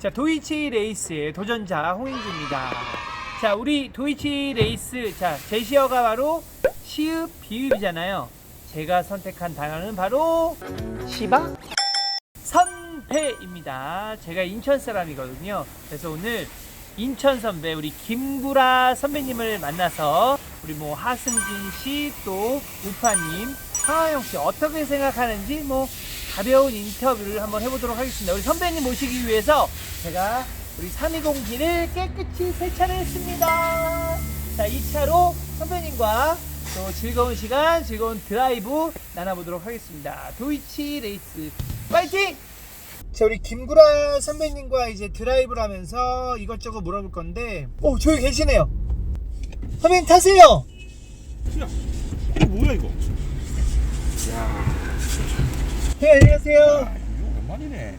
자, 도이치 레이스의 도전자 홍인주입니다. 자, 우리 도이치 레이스, 자, 제시어가 바로 시읍, 비읍이잖아요. 제가 선택한 단어는 바로 시바 선배입니다. 제가 인천 사람이거든요. 그래서 오늘 인천 선배, 우리 김구라 선배님을 만나서 우리 뭐 하승진 씨, 또 우파님, 황하영 씨 어떻게 생각하는지 뭐 가벼운 인터뷰를 한번 해보도록 하겠습니다. 우리 선배님 모시기 위해서 제가 우리 320기를 깨끗이 세차를 했습니다. 자, 2차로 선배님과 또 즐거운 시간, 즐거운 드라이브 나눠보도록 하겠습니다. 도이치 레이스 파이팅! 자, 우리 김구라 선배님과 이제 드라이브를 하면서 이것저것 물어볼 건데, 오, 저기 계시네요. 선배님 타세요! 야, 이거 뭐야 이거? 야, 네, 안녕하세요. 이거 오랜만이네.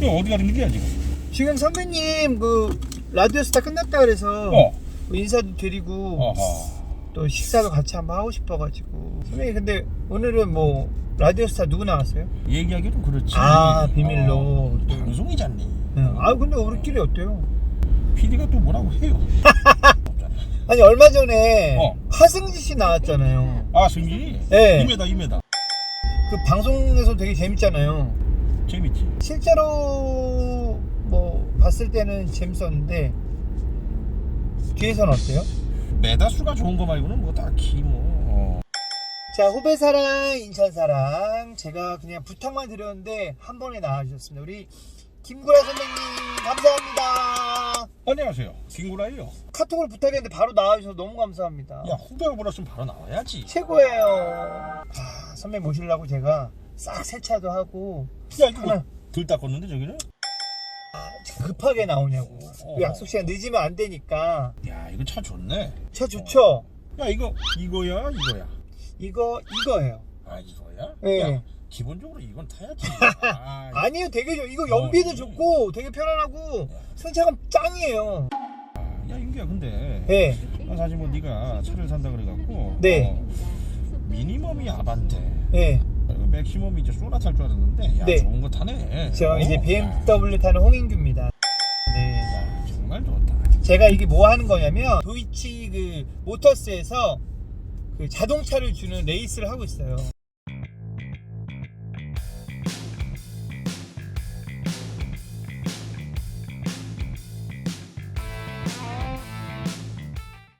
이거 어디 가는 길이야 지금? 지금 선배님 그 라디오 스타 끝났다 그래서 어. 뭐 인사도 드리고 어허. 또 식사도 같이 한번 하고 싶어가지고 선배님 근데 오늘은 뭐 라디오 스타 누구 나왔어요? 얘기하기 좀 그렇지. 아, 비밀로. 어, 방송이잖니. 네. 아 근데 우리끼리 어때요? PD가 또 뭐라고 해요? 아니 얼마 전에 어. 하승지 씨 나왔잖아요. 아, 승진이. 네. 2m, 2m. 그 방송에서 되게 재밌잖아요. 재밌지. 실제로 뭐 봤을 때는 재밌었는데 뒤에서는 어때요? 메다수가 좋은 거 말고는 뭐 딱히 뭐. 어. 자 후배 사랑 인천 사랑 제가 그냥 부탁만 드렸는데 한 번에 나와주셨습니다 우리 김구라 선배님 감사합니다 안녕하세요. 김구라예요. 카톡을 부탁했는데 바로 나와주셔서 너무 감사합니다 야, 후배가 불렀으면 바로 나와야지. 최고예요 아, 선배 모시려고 제가 싹 세차도 하고 야, 이거 하나. 뭐, 들 닦았는데 저기는? 아, 급하게 나오냐고 어. 약속 시간 늦으면 안 되니까 야, 이거 차 좋네. 차 좋죠? 야, 이거 이거야, 이거야. 이거 이거예요 아, 이거야? 네. 야, 기본적으로 이건 타야지. 아, 아니요 되게 좋 이거 연비도 어. 좋고 되게 편안하고 승차감 짱이에요 야 인기야 근데 네. 나 사실 뭐 네가 차를 산다 그래갖고 네. 어, 미니멈이 아반떼 네. 맥시멈이 이제 쏘나 탈줄 알았는데 야 네. 좋은 거 타네 저 어, 이제 야, BMW 타는 홍인규입니다. 네. 야, 정말 좋다 제가 이게 뭐 하는 거냐면 도이치 그 모터스에서 그 자동차를 주는 레이스를 하고 있어요.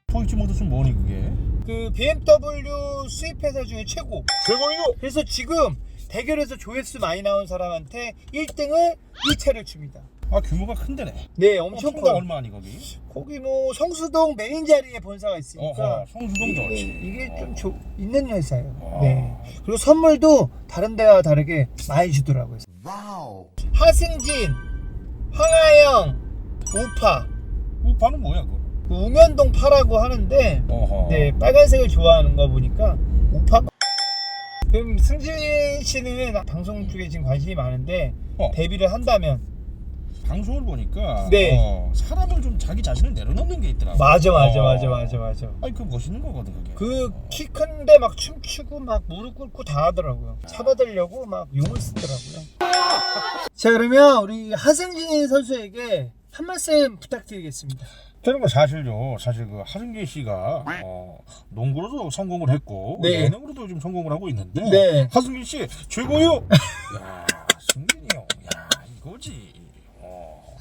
포이치 모드는 뭐니 그게 그 BMW 수입 회사 중에 최고. 최고이요 그래서 지금 대결에서 조회수 많이 나온 사람한테 1등을 이 차를 줍니다. 아 규모가 큰데네 네, 엄청 평당 커요. 얼마니 거기 거기 뭐 성수동 메인 자리에 본사가 있으니까 어허 성수동 이게, 좋지 이게 좀 조- 있는 회사예요. 아. 네. 그리고 선물도 다른 데와 다르게 많이 주더라고요. 하승진, 황하영, 우파, 우파는 뭐야 그 우면동 파라고 하는데 어허 네 빨간색을 좋아하는 거 보니까 우파. 그럼 승진 씨는 방송 쪽에 지금 관심이 많은데 어. 데뷔를 한다면 방송을 보니까 네. 어, 사람을 좀 자기 자신을 내려놓는 게 있더라고 맞아 맞아 어. 맞아 맞아 맞아. 아니 그 멋있는 거거든 그게 그 키 큰데 막 춤추고 막 무릎 꿇고 다 하더라고요. 잡아들려고 막 용을 쓰더라고요. 자 그러면 우리 하승진 선수에게 한 말씀 부탁드리겠습니다. 저는 뭐 사실요 사실 그 하승진 씨가 어, 농구로도 성공을 했고 네. 예능으로도 좀 성공을 하고 있는데 네. 하승진 씨 최고요 야 승진이 형 야 이거지 어.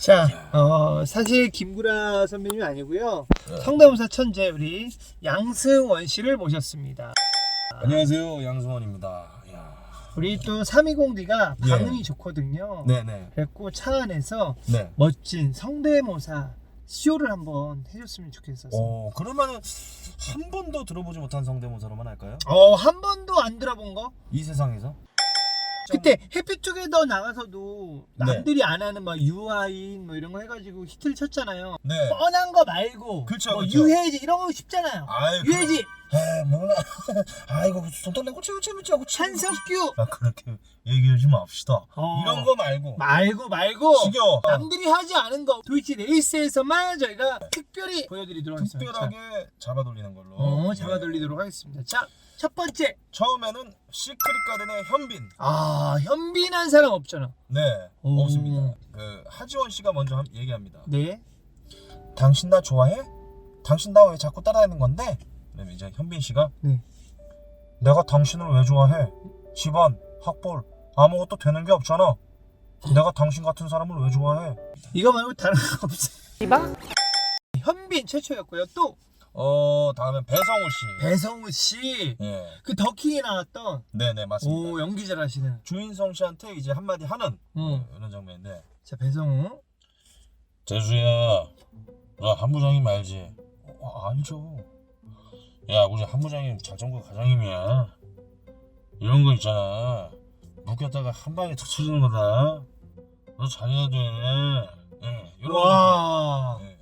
자, 어, 사실 김구라 선배님이 아니고요. 성대모사 천재 우리 양승원 씨를 모셨습니다. 안녕하세요 양승원입니다 야. 우리 또 320D가 예. 반응이 좋거든요. 네네 그래고 차 안에서 네. 멋진 성대모사 쇼를 한번 해줬으면 좋겠었어요. 어 그러면은 한 번도 들어보지 못한 성대모사로만 할까요? 어, 한 번도 안 들어본 거? 이 세상에서 그때 해피투게더 나가서도 네. 남들이 안 하는 막 유아인 뭐 이런 거 해가지고 히트를 쳤잖아요. 네 뻔한 거 말고 그쵸, 뭐 그쵸. 유해지 이런 거 쉽잖아요. 아유 유해지, 에 몰라 아이고 손톱 내고 치고 재밌지 않고 한석규 아 그렇게 얘기하지 맙시다 어. 이런 거 말고 말고 말고 지겨워 남들이 하지 않은 거 도이치 레이스에서만 저희가 특별히 보여드리도록 하겠습니다. 특별하게 잡아 돌리는 걸로 어, 잡아 돌리도록 하겠습니다. 자, 첫 번째. 처음에는 시크릿 가든의 현빈. 아, 현빈한 사람 없잖아. 네, 오. 없습니다. 그 하지원 씨가 먼저 함- 얘기합니다. 네. 당신 나 좋아해? 당신 나 왜 자꾸 따라다니는 건데? 그러면 이제 현빈 씨가 네. 내가 당신을 왜 좋아해? 집안, 학벌 아무것도 되는 게 없잖아. 내가 당신 같은 사람을 왜 좋아해? 이거 말고 다른 거 없어. 이봐? 현빈 최초였고요. 또 어 다음엔 배성우 씨. 배성우 씨. 예, 그 더킹에 나왔던 네네 맞습니다. 오 연기 잘하시는. 주인성 씨한테 이제 한마디 하는 응. 어, 이런 장면인데. 자 배성우. 재수야, 너 한부장님 알지? 어, 알죠. 야, 우리 한부장님 작전부 과장님이야. 이런 거 있잖아. 묶였다가 한 방에 툭 쳐지는 거다. 너 잘해야 돼. 예, 이런 와. 거. 예.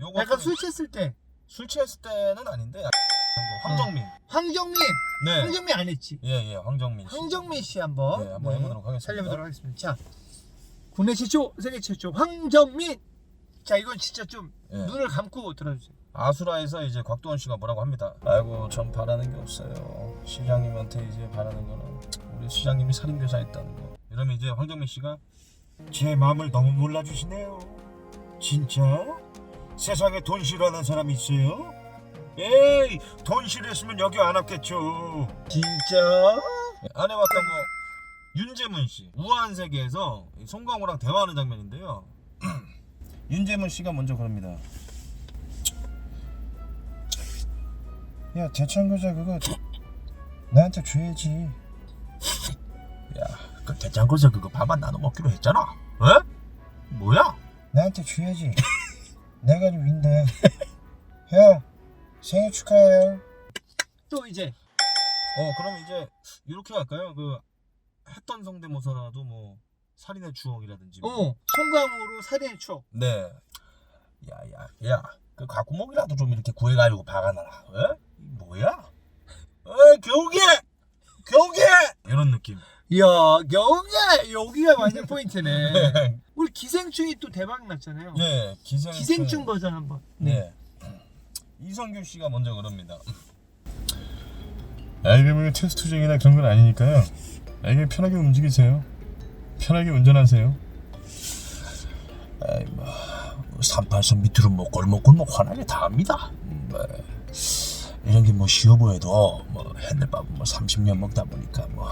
요거 약간 술... 술 취했을 때 술 취했을 때는 아닌데 약간 뭐 황정민. 황정민. 네. 황정민 안 했지. 예, 예, 황정민 씨. 황정민 씨 한번. 네, 한번 해보도록 하겠습니다. 살려보도록 하겠습니다. 자, 국내 최초, 세계 최초 황정민. 자, 이건 진짜 좀 예. 눈을 감고 들어주세요. 아수라에서 이제 곽도원 씨가 뭐라고 합니다. 아이고 전 바라는 게 없어요. 시장님한테 이제 바라는 거는 우리 시장님이 살인교사 했다는 거. 이러면 이제 황정민 씨가 제 마음을 너무 몰라주시네요. 진짜? 세상에 돈 싫어하는 사람이 있어요? 에이 돈 싫어했으면 여기 안 왔겠죠. 진짜? 안 해봤던 거 윤재문 씨 우아한 세계에서 이 송강호랑 대화하는 장면인데요. 윤재문 씨가 먼저 그럽니다. 야 대창교사 그거 나한테 줘야지. 야, 그 대창교사 그거 반반 나눠 먹기로 했잖아. 어? 뭐야? 나한테 줘야지. 내가 윈데. 야 생일 축하해요. 또 이제 어 그럼 이제 이렇게 할까요? 그 했던 성대모사라도 뭐 살인의 추억이라든지. 뭐. 어 송강호로 살인의 추억. 네. 야야 야. 그 가구목이라도 좀 이렇게 구해가지고 박아놔라. 어? 경계 경계 이런 느낌. 이야 여기가 여기가 완전 포인트네. 우리 기생충이 또 대박 났잖아요. 네 기생 기생충 버전 한번. 네. 이성균 씨가 먼저 그럽니다. 뭐 테스트 중이나 그런 건 아니니까요. 아, 이게 편하게 움직이세요. 편하게 운전하세요. 아이 뭐 38선 밑으로 뭐 골목골목 환하게 다 합니다. 음, 뭐, 이런 게 뭐 쉬워 보여도 뭐 핸들밥은 뭐 30년 먹다 보니까 뭐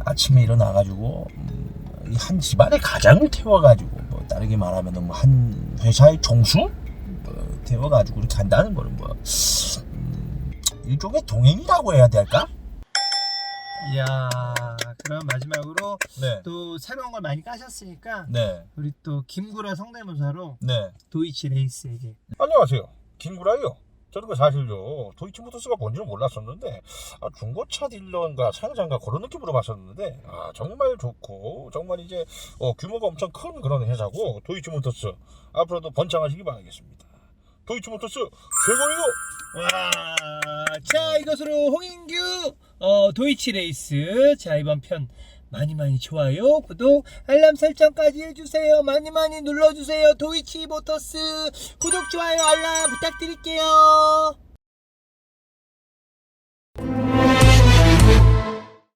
아침에 일어나가지고 음, 이한 집안의 가장을 태워가지고 뭐 다르게 말하면 뭐한 회사의 총수 뭐 태워가지고 이렇게 한다는 거는 뭐 음, 일종의 동행이라고 해야 될까? 이야 그럼 마지막으로 네, 또 새로운 걸 많이 까셨으니까 네, 우리 또 김구라 성대모사로 네. 도이치 레이스에게 안녕하세요. 김구라요. 저는 그 사실요 도이치모터스가 뭔지는 몰랐었는데 아, 중고차 딜러인가 사용자인가 그런 느낌으로 봤었는데 아, 정말 좋고 정말 이제 어, 규모가 엄청 큰 그런 회사고 도이치모터스 앞으로도 번창하시기 바라겠습니다. 도이치모터스 최고예요. 와, 자 이것으로 홍인규 어, 도이치 레이스 자 이번 편 많이 많이 좋아요 구독 알람 설정까지 해주세요. 많이 많이 눌러주세요. 도이치 모터스 구독 좋아요 알람 부탁드릴게요